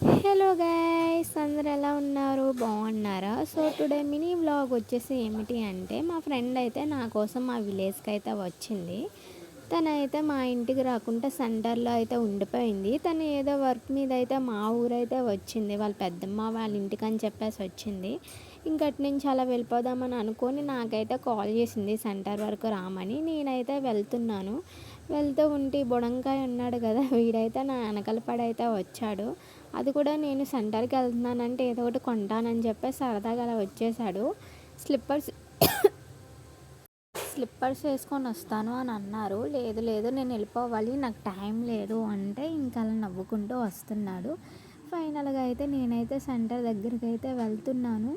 Hello guys అందరు ఎలా ఉన్నారు? బాగున్నారా? సో టుడే మినీ వ్లాగ్ వచ్చేసి ఏమిటి అంటే మా ఫ్రెండ్ అయితే నా కోసం మా విలేజ్కి అయితే వచ్చింది. తనైతే మా ఇంటికి రాకుండా సెంటర్లో అయితే ఉండిపోయింది. తను ఏదో వర్క్ మీద అయితే మా ఊరైతే వచ్చింది. వాళ్ళ పెద్దమ్మ వాళ్ళ ఇంటికి అని చెప్పేసి వచ్చింది. ఇంకటి నుంచి అలా వెళ్ళిపోదామని అనుకొని నాకైతే కాల్ చేసింది సెంటర్ వరకు రామని. నేనైతే వెళ్తున్నాను. వెళ్తూ ఉంటే బుడంకాయ ఉన్నాడు కదా వీడైతే నా వెనకల పడైతే వచ్చాడు. అది కూడా నేను సెంటర్కి వెళ్తున్నానంటే ఏదో ఒకటి కొంటానని చెప్పి సరదాగా అలా వచ్చేసాడు. స్లిప్పర్స్ స్లిప్పర్స్ వేసుకొని వస్తాను అని అన్నారు. లేదు లేదు నేను వెళ్ళిపోవాలి నాకు టైం లేదు అంటే ఇంకా అలా నవ్వుకుంటూ వస్తున్నాడు. ఫైనల్గా అయితే నేనైతే సెంటర్ దగ్గరికి అయితే వెళ్తున్నాను.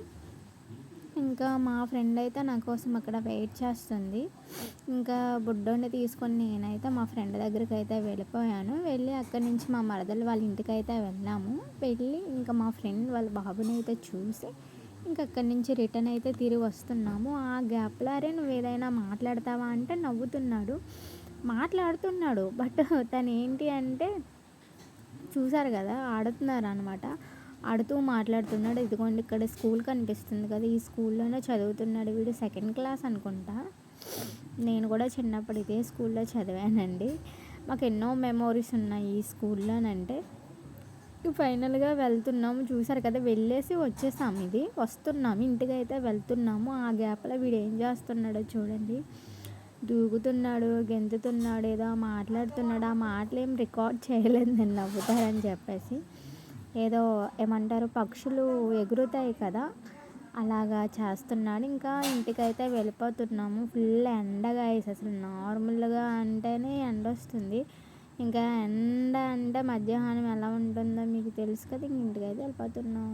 ఇంకా మా ఫ్రెండ్ అయితే నా కోసం అక్కడ వెయిట్ చేస్తుంది. ఇంకా బుడ్డోని తీసుకొని నేనైతే మా ఫ్రెండ్ దగ్గరికి అయితే వెళ్ళిపోయాను. వెళ్ళి అక్కడి నుంచి మా మరదలు వాళ్ళ ఇంటికి అయితే వెళ్ళాము. వెళ్ళి ఇంకా మా ఫ్రెండ్ వాళ్ళ బాబుని అయితే చూసి ఇంకా అక్కడి నుంచి రిటర్న్ అయితే తిరిగి వస్తున్నాము. ఆ గ్యాప్లో అరే నువ్వు ఏదైనా మాట్లాడతావా అంటే నవ్వుతున్నాడు. మాట్లాడుతున్నాడు. బట్ తను ఏంటి అంటే చూసారు కదా ఆడుతున్నారు అనమాట ఆడుతూ మాట్లాడుతున్నాడు. ఇదిగోండి ఇక్కడ స్కూల్ కనిపిస్తుంది కదా ఈ స్కూల్లోనే చదువుతున్నాడు వీడు సెకండ్ క్లాస్ అనుకుంటా. నేను కూడా చిన్నప్పుడు ఇదే స్కూల్లో చదివానండి. మాకు ఎన్నో మెమోరీస్ ఉన్నాయి ఈ స్కూల్లోనంటే. ఫైనల్గా వెళ్తున్నాము. చూసారు కదా వెళ్ళేసి వచ్చేసాము ఇది. వస్తున్నాము ఇంటికి అయితే వెళ్తున్నాము. ఆ గ్యాప్లో వీడు ఏం చేస్తున్నాడో చూడండి. దూకుతున్నాడు గెంతుతున్నాడు ఏదో మాట్లాడుతున్నాడు. ఆ మాటలు ఏం రికార్డ్ చేయలేదు నేను నవ్వుతారని చెప్పేసి. ఏదో ఏమంటారు పక్షులు ఎగురుతాయి కదా అలాగా చేస్తున్నాడు. ఇంకా ఇంటికైతే వెళ్ళిపోతున్నాము. ఫుల్ ఎండగా వేసి అసలు నార్మల్గా అంటేనే ఎండ వస్తుంది. ఇంకా ఎండ అంటే మధ్యాహ్నం ఎలా ఉంటుందో మీకు తెలుసు కదా ఇంక ఇంటికైతే వెళ్ళిపోతున్నాం.